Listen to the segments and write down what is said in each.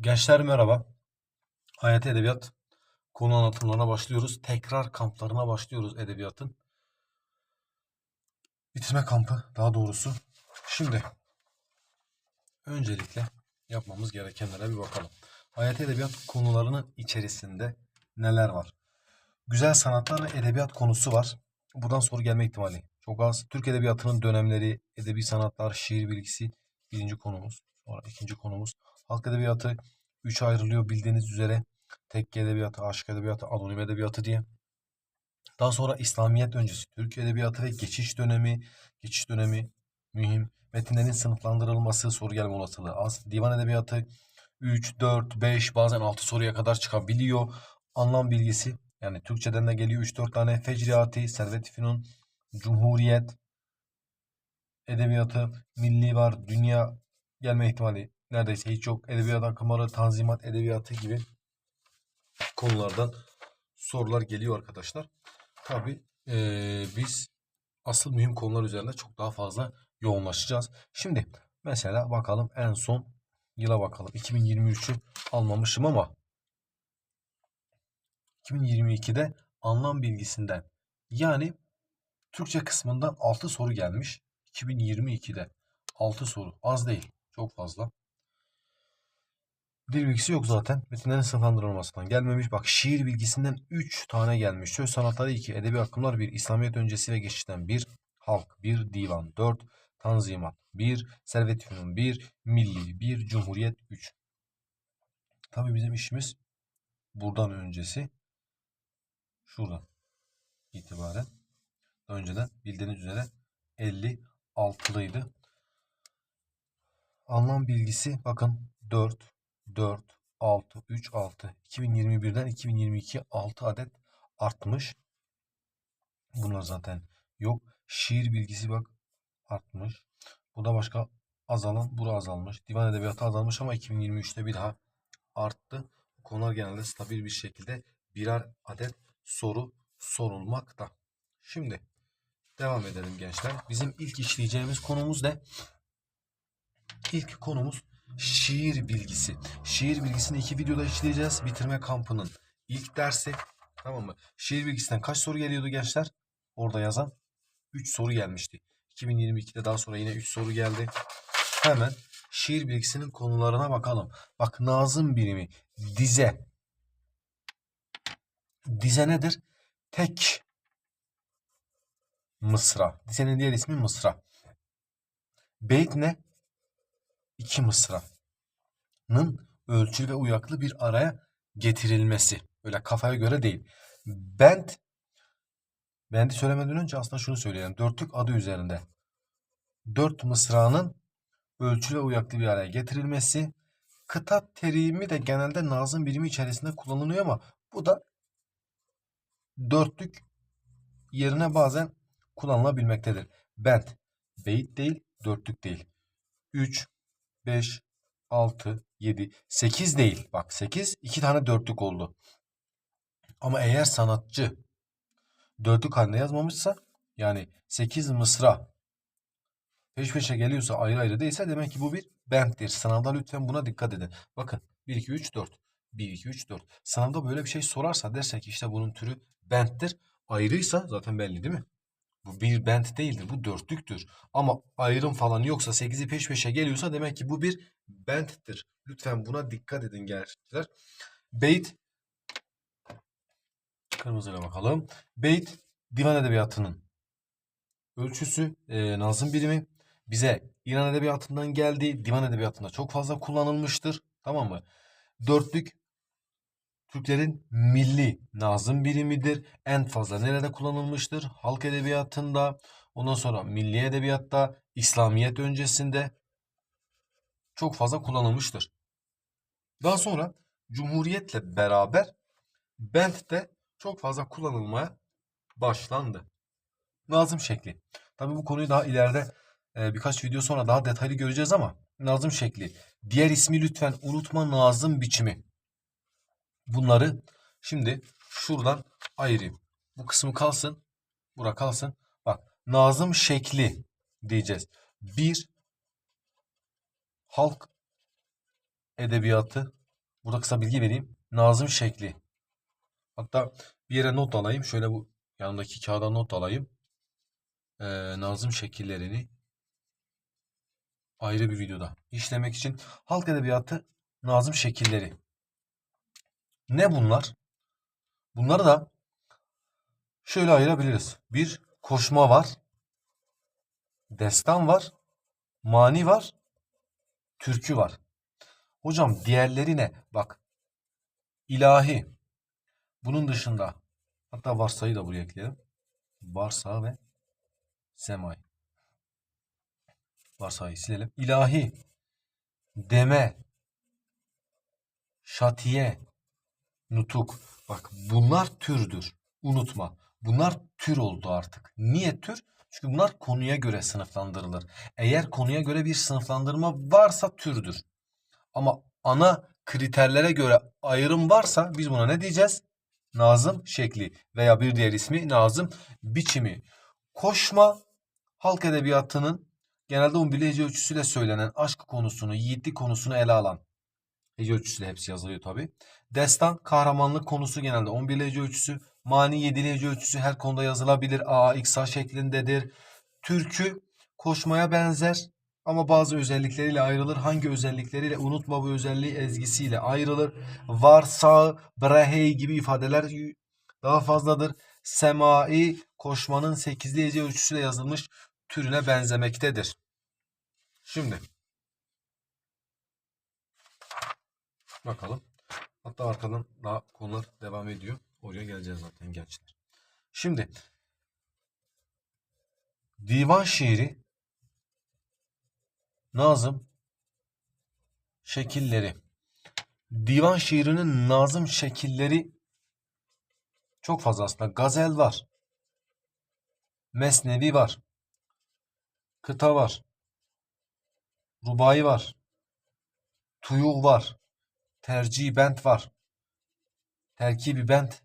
Gençler merhaba. Hayat Edebiyat konu anlatımlarına başlıyoruz. Tekrar kamplarına başlıyoruz edebiyatın. Bitirme kampı daha doğrusu. Şimdi öncelikle yapmamız gerekenlere bir bakalım. Hayat Edebiyat konularının içerisinde neler var? Güzel sanatlar ve edebiyat konusu var. Buradan soru gelme ihtimali çok az. Türk Edebiyatı'nın dönemleri, edebi sanatlar, şiir bilgisi birinci konumuz. Sonra ikinci konumuz. Halk Edebiyatı üç ayrılıyor bildiğiniz üzere. Tekke Edebiyatı, Aşk Edebiyatı, Anonim Edebiyatı diye. Daha sonra İslamiyet öncesi Türk Edebiyatı ve geçiş dönemi, geçiş dönemi mühim. Metinlerin sınıflandırılması, soru gelme olasılığı az. Divan Edebiyatı 3, 4, 5 bazen 6 soruya kadar çıkabiliyor. Anlam bilgisi yani Türkçeden de geliyor 3-4 tane. Fecriati, Servet-i Fünun, Cumhuriyet, Edebiyatı, Milli var, Dünya gelme ihtimali neredeyse hiç yok. Edebiyat akımları, Tanzimat Edebiyatı gibi konulardan sorular geliyor arkadaşlar. Tabi biz asıl mühim konular üzerinde çok daha fazla yoğunlaşacağız. Şimdi mesela bakalım en son yıla bakalım. 2023'ü almamışım ama 2022'de anlam bilgisinden yani Türkçe kısmından 6 soru gelmiş. 2022'de 6 soru az değil çok fazla. Dil bilgisi yok zaten. Metinlerin sınıflandırılmasından gelmemiş. Bak şiir bilgisinden 3 tane gelmiş. Söz sanatları 2, edebi akımlar 1, İslamiyet öncesi ve geçişten 1, halk 1, divan 4, tanzimat 1, servet fünun 1, milli 1, cumhuriyet 3. Tabii bizim işimiz buradan öncesi şuradan itibaren önceden bildiğiniz üzere 56'lıydı. Anlam bilgisi bakın 4, 4, 6, 3, 6. 2021'den 2022 6 adet artmış. Bunlar zaten yok. Şiir bilgisi bak artmış. Bu da başka azalan, bura azalmış. Divan edebiyatı azalmış ama 2023'te bir daha arttı. Konular genelde stabil bir şekilde birer adet soru sorulmakta. Şimdi devam edelim gençler. Bizim ilk işleyeceğimiz konumuz ne? İlk konumuz şiir bilgisi. Şiir bilgisini iki videoda işleyeceğiz. Bitirme kampının ilk dersi. Tamam mı? Şiir bilgisinden kaç soru geliyordu gençler? Orada yazan 3 soru gelmişti. 2022'de daha sonra yine 3 soru geldi. Hemen şiir bilgisinin konularına bakalım. Bak Nazım birimi dize. Dize nedir? Tek mısra. Dizenin diğer ismi mısra. Beyt ne? İki mısranın ölçülü ve uyaklı bir araya getirilmesi. Öyle kafaya göre değil. Bent Bendi söylemeden önce aslında şunu söyleyelim. Dörtlük adı üzerinde. Dört mısranın ölçülü ve uyaklı bir araya getirilmesi. Kıta terimi de genelde nazım birimi içerisinde kullanılıyor ama bu da dörtlük yerine bazen kullanılabilmektedir. Bent, beyit değil, dörtlük değil. 3, 5, 6, 7, 8 değil. Bak 8, 2 tane dörtlük oldu. Ama eğer sanatçı dörtlük halinde yazmamışsa yani 8 mısra peş peşe geliyorsa ayrı ayrı değilse demek ki bu bir benttir. Sınavda lütfen buna dikkat edin. Bakın 1, 2, 3, 4. 1, 2, 3, 4. Sınavda böyle bir şey sorarsa derse ki işte bunun türü benttir. Ayrıysa zaten belli değil mi? Bu bir bent değildir. Bu dörtlüktür. Ama ayrım falan yoksa 8'i peş peşe geliyorsa demek ki bu bir benttir. Lütfen buna dikkat edin gençler. Beyt kırmızıyla bakalım. Beyt divan edebiyatının ölçüsü, e, nazım birimi bize İran edebiyatından geldi. Divan edebiyatında çok fazla kullanılmıştır. Tamam mı? Dörtlük Türklerin milli nazım birimidir. En fazla nerede kullanılmıştır? Halk edebiyatında, ondan sonra milli edebiyatta, İslamiyet öncesinde çok fazla kullanılmıştır. Daha sonra Cumhuriyetle beraber bent de çok fazla kullanılmaya başlandı. Nazım şekli. Tabi bu konuyu daha ileride e, birkaç video sonra daha detaylı göreceğiz ama nazım şekli. Diğer ismi lütfen unutma nazım biçimi. Bunları şimdi şuradan ayırayım. Bu kısmı kalsın. Bura kalsın. Bak nazım şekli diyeceğiz. Bir halk edebiyatı Burada kısa bilgi vereyim. Nazım şekli. Hatta bir yere not alayım. Şöyle bu yanımdaki kağıda not alayım. Ee, nazım şekillerini ayrı bir videoda işlemek için halk edebiyatı nazım şekilleri. Ne bunlar? Bunları da şöyle ayırabiliriz. Bir koşma var. Destan var. Mani var. Türkü var. Hocam diğerleri ne? Bak. ilahi. Bunun dışında hatta varsayı da buraya ekleyelim. Varsa ve semay. Varsayı silelim. İlahi. Deme. Şatiye. Nutuk. Bak bunlar türdür. Unutma. Bunlar tür oldu artık. Niye tür? Çünkü bunlar konuya göre sınıflandırılır. Eğer konuya göre bir sınıflandırma varsa türdür. Ama ana kriterlere göre ayrım varsa biz buna ne diyeceğiz? Nazım şekli veya bir diğer ismi nazım biçimi. Koşma halk edebiyatının genelde 11 hece ölçüsüyle söylenen aşk konusunu, yiğitlik konusunu ele alan hece ölçüsüyle hepsi yazılıyor tabi. Destan, kahramanlık konusu genelde 11 hece ölçüsü. Mani 7 hece ölçüsü her konuda yazılabilir. A, X, A şeklindedir. Türkü koşmaya benzer ama bazı özellikleriyle ayrılır. Hangi özellikleriyle? Unutma bu özelliği ezgisiyle ayrılır. Varsa, brehey gibi ifadeler daha fazladır. Semai koşmanın 8'li hece ölçüsüyle yazılmış türüne benzemektedir. Şimdi bakalım. Hatta arkadan daha konular devam ediyor. Oraya geleceğiz zaten gençler. Şimdi divan şiiri Nazım şekilleri. Divan şiirinin nazım şekilleri çok fazla aslında. Gazel var. Mesnevi var. Kıta var. Rubai var. Tuyul var. Tercih bent var. Terkibi bent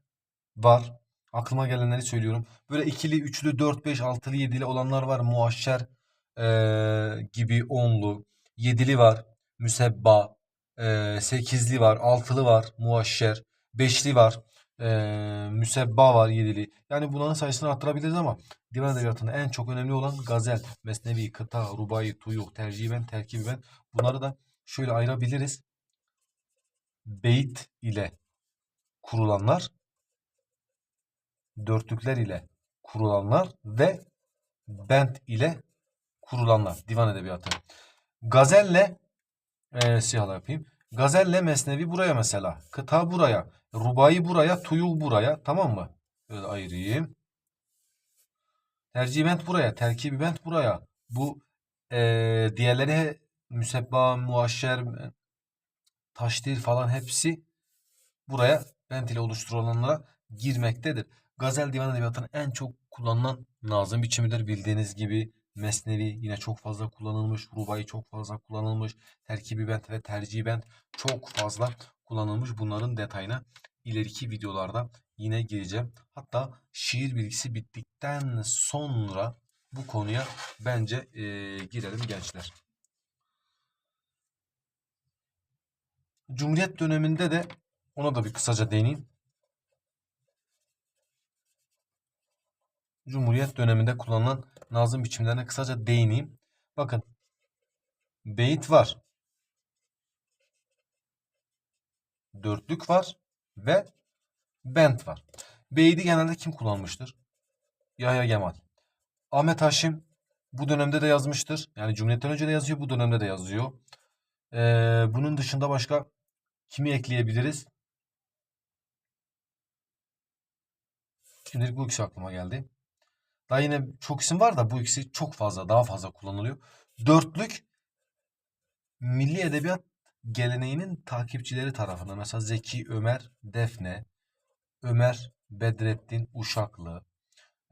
var. Aklıma gelenleri söylüyorum. Böyle ikili, üçlü, dört, beş, altılı, yedili olanlar var. Muaşşer eee, gibi onlu. Yedili var. Müsebba. eee, sekizli var. Altılı var. Muaşşer. Beşli var. eee, müsebba var. Yedili. Yani bunların sayısını arttırabiliriz ama divan edebiyatında en çok önemli olan gazel, mesnevi, kıta, rubai, tuyuk, terciben, terkiben. Bunları da şöyle ayırabiliriz. Beyit ile kurulanlar, dörtlükler ile kurulanlar ve bent ile kurulanlar. Divan edebiyatı. Gazelle e, siyahla yapayım. Gazelle mesnevi buraya mesela. Kıta buraya. Rubai buraya. Tuyul buraya. Tamam mı? Böyle ayırayım. Tercihbent buraya. Terkibibent buraya. Bu e, diğerleri müsebba, muaşşer, taşdir falan hepsi buraya bent ile oluşturulanlara girmektedir. Gazel divan edebiyatının en çok kullanılan nazım biçimidir. Bildiğiniz gibi Mesnevi yine çok fazla kullanılmış. Rubai çok fazla kullanılmış. Terkibi bent ve tercih bent çok fazla kullanılmış. Bunların detayına ileriki videolarda yine gireceğim. Hatta şiir bilgisi bittikten sonra bu konuya bence e, girelim gençler. Cumhuriyet döneminde de ona da bir kısaca değineyim. Cumhuriyet döneminde kullanılan nazım biçimlerine kısaca değineyim. Bakın beyit var. Dörtlük var ve bent var. Beydi genelde kim kullanmıştır? Yahya Kemal. Ahmet Haşim bu dönemde de yazmıştır. Yani Cumhuriyet'ten önce de yazıyor, bu dönemde de yazıyor. Ee, bunun dışında başka kimi ekleyebiliriz? Şimdilik bu ikisi aklıma geldi. Daha yine çok isim var da bu ikisi çok fazla, daha fazla kullanılıyor. Dörtlük milli edebiyat geleneğinin takipçileri tarafından mesela Zeki Ömer Defne, Ömer Bedrettin Uşaklı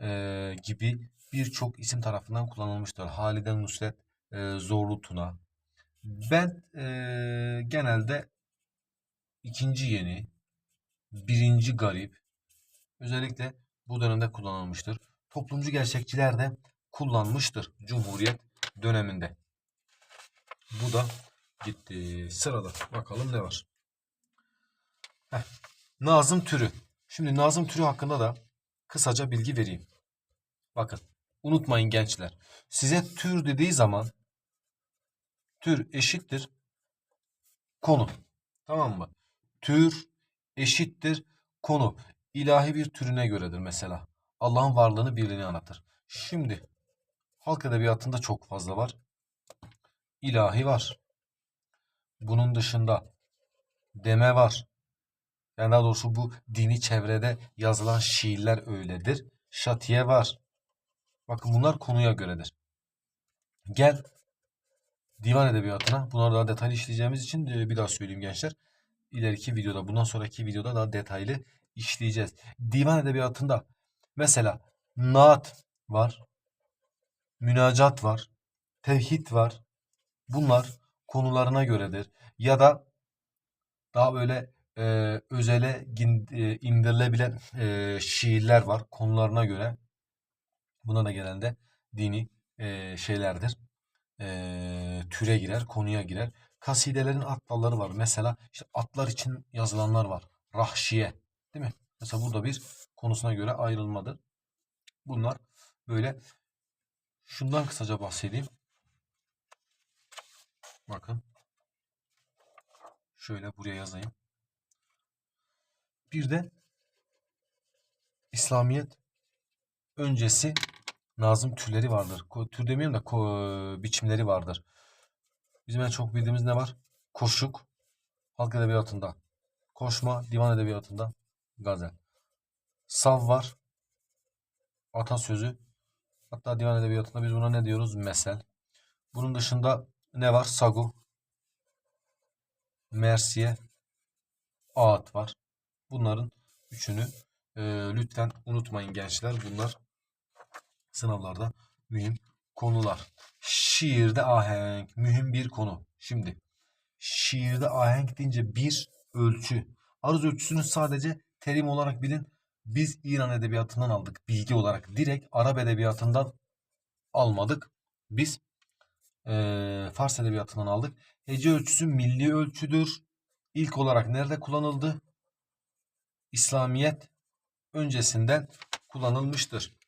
e, gibi birçok isim tarafından kullanılmıştır. Halide Nusret e, Zorlu Tuna. Ben e, genelde ikinci yeni, birinci garip özellikle bu dönemde kullanılmıştır. Toplumcu gerçekçiler de kullanmıştır Cumhuriyet döneminde. Bu da gitti. Sırada bakalım ne var. Heh. Nazım türü. Şimdi nazım türü hakkında da kısaca bilgi vereyim. Bakın unutmayın gençler. Size tür dediği zaman tür eşittir konu. Tamam mı? Tür eşittir konu. İlahi bir türüne göredir mesela. Allah'ın varlığını birliğini anlatır. Şimdi halk edebiyatında çok fazla var. İlahi var. Bunun dışında deme var. Yani daha doğrusu bu dini çevrede yazılan şiirler öyledir. Şatiye var. Bakın bunlar konuya göredir. Gel divan edebiyatına. Bunları daha detaylı işleyeceğimiz için e, bir daha söyleyeyim gençler. İleriki videoda, bundan sonraki videoda daha detaylı işleyeceğiz. Divan edebiyatında mesela naat var, münacat var, tevhid var. Bunlar konularına göredir. Ya da daha böyle e, özele e, indirilebilen e, şiirler var konularına göre. Buna da genelde dini e, şeylerdir. E, türe girer, konuya girer. Kasidelerin at dalları var. Mesela işte atlar için yazılanlar var. Rahşiye. Değil mi? Mesela burada bir konusuna göre ayrılmadır. Bunlar böyle şundan kısaca bahsedeyim. Bakın. Şöyle buraya yazayım. Bir de İslamiyet öncesi nazım türleri vardır. Tür demeyeyim de biçimleri vardır. Bizim en çok bildiğimiz ne var? Koşuk, halk edebiyatında. Koşma, divan edebiyatında. Gazel. Sav var. Atasözü. Hatta divan edebiyatında biz buna ne diyoruz? Mesel. Bunun dışında ne var? Sagu. Mersiye. Ağıt var. Bunların üçünü e, lütfen unutmayın gençler. Bunlar sınavlarda mühim konular. Şiirde ahenk mühim bir konu. Şimdi şiirde ahenk deyince bir ölçü. Aruz ölçüsünü sadece terim olarak bilin. Biz İran edebiyatından aldık bilgi olarak. Direkt Arap edebiyatından almadık. Biz eee Fars edebiyatından aldık. Hece ölçüsü milli ölçüdür. İlk olarak nerede kullanıldı? İslamiyet öncesinden kullanılmıştır.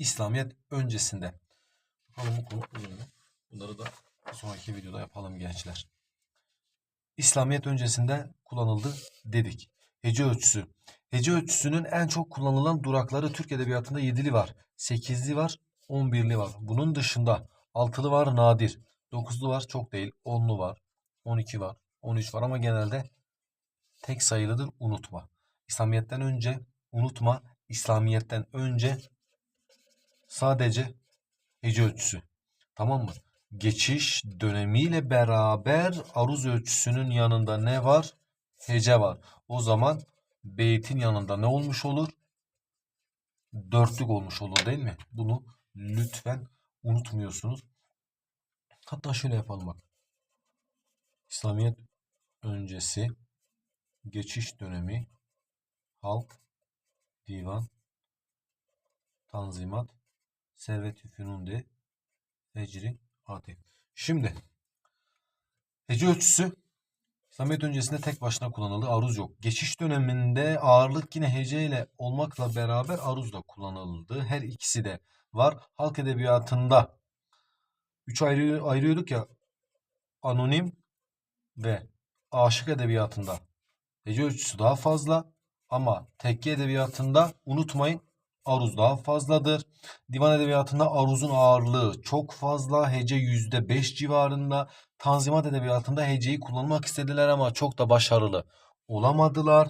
İslamiyet öncesinde. Bakalım bu konu uzun mu? Bunları da sonraki videoda yapalım gençler. İslamiyet öncesinde kullanıldı dedik. Hece ölçüsü. Hece ölçüsünün en çok kullanılan durakları Türk Edebiyatı'nda 7'li var. 8'li var, 11'li var. Bunun dışında 6'lı var nadir. 9'lu var çok değil. 10'lu var. 12 var. 13 var ama genelde tek sayılıdır unutma. İslamiyet'ten önce unutma. İslamiyet'ten önce sadece hece ölçüsü. Tamam mı? Geçiş dönemiyle beraber aruz ölçüsünün yanında ne var? Hece var. O zaman beytin yanında ne olmuş olur? Dörtlük olmuş olur değil mi? Bunu lütfen unutmuyorsunuz. Hatta şöyle yapalım bak. İslamiyet öncesi geçiş dönemi halk divan tanzimat servet-i fünunde Hecri Ati. Şimdi hece ölçüsü İslamiyet öncesinde tek başına kullanıldı. Aruz yok. Geçiş döneminde ağırlık yine hece ile olmakla beraber aruz da kullanıldı. Her ikisi de var. Halk edebiyatında üç ayrı, ayırıyorduk ya anonim ve aşık edebiyatında hece ölçüsü daha fazla ama tekke edebiyatında unutmayın aruz daha fazladır. Divan edebiyatında aruzun ağırlığı çok fazla. Hece %5 civarında. Tanzimat edebiyatında heceyi kullanmak istediler ama çok da başarılı olamadılar.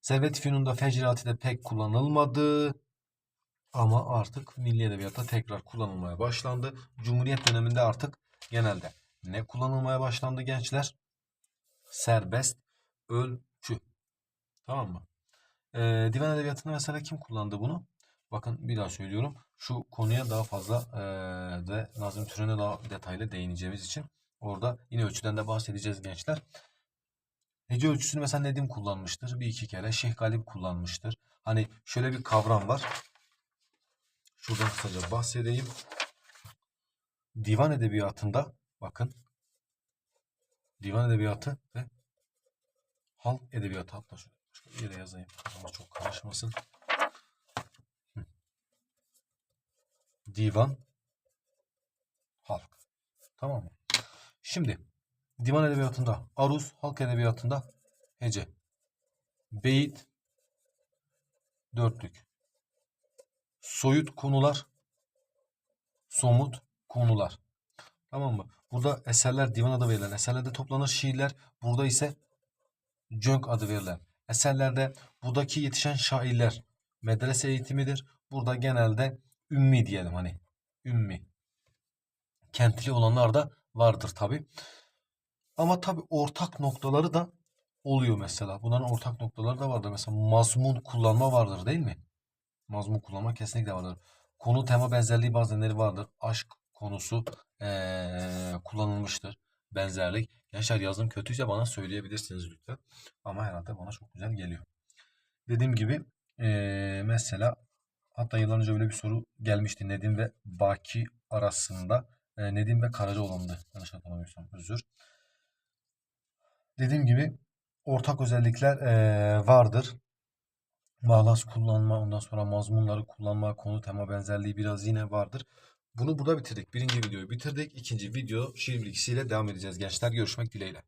Servet-i Fünun'da Fecrati de pek kullanılmadı. Ama artık milli edebiyatta tekrar kullanılmaya başlandı. Cumhuriyet döneminde artık genelde ne kullanılmaya başlandı gençler? Serbest ölçü. Tamam mı? Ee, divan edebiyatında mesela kim kullandı bunu? Bakın bir daha söylüyorum. Şu konuya daha fazla eee ve Nazım Türen'e daha detaylı değineceğimiz için orada yine ölçüden de bahsedeceğiz gençler. Hece ölçüsünü mesela Nedim kullanmıştır. Bir iki kere. Şeyh Galip kullanmıştır. Hani şöyle bir kavram var. Şuradan kısaca bahsedeyim. Divan edebiyatında bakın divan edebiyatı ve halk edebiyatı hatta şöyle yere yazayım. Ama çok karışmasın. Divan halk. Tamam mı? Şimdi divan edebiyatında aruz, halk edebiyatında hece. Beyit dörtlük. Soyut konular, somut konular. Tamam mı? Burada eserler divan adı verilen eserlerde toplanır şiirler. Burada ise cönk adı verilen eserlerde buradaki yetişen şairler medrese eğitimidir. Burada genelde ümmi diyelim hani ümmi. Kentli olanlar da vardır tabi. Ama tabi ortak noktaları da oluyor mesela. Bunların ortak noktaları da vardır. Mesela mazmun kullanma vardır değil mi? Mazmun kullanma kesinlikle vardır. Konu tema benzerliği bazenleri vardır. Aşk konusu eee, kullanılmıştır. Benzerlik. Gençler yazım kötüyse bana söyleyebilirsiniz lütfen. Ama herhalde bana çok güzel geliyor. Dediğim gibi eee, mesela hatta yıllar önce böyle bir soru gelmişti. Nedim ve Baki arasında. Eee, Nedim ve Karacaoğlan'dı. Yanlış hatırlamıyorsam. Özür. Dediğim gibi ortak özellikler eee, vardır. Bağlaç kullanma, ondan sonra mazmunları kullanma, konu tema benzerliği biraz yine vardır. Bunu burada bitirdik. Birinci videoyu bitirdik. İkinci video şiir bilgisiyle devam edeceğiz gençler. Görüşmek dileğiyle.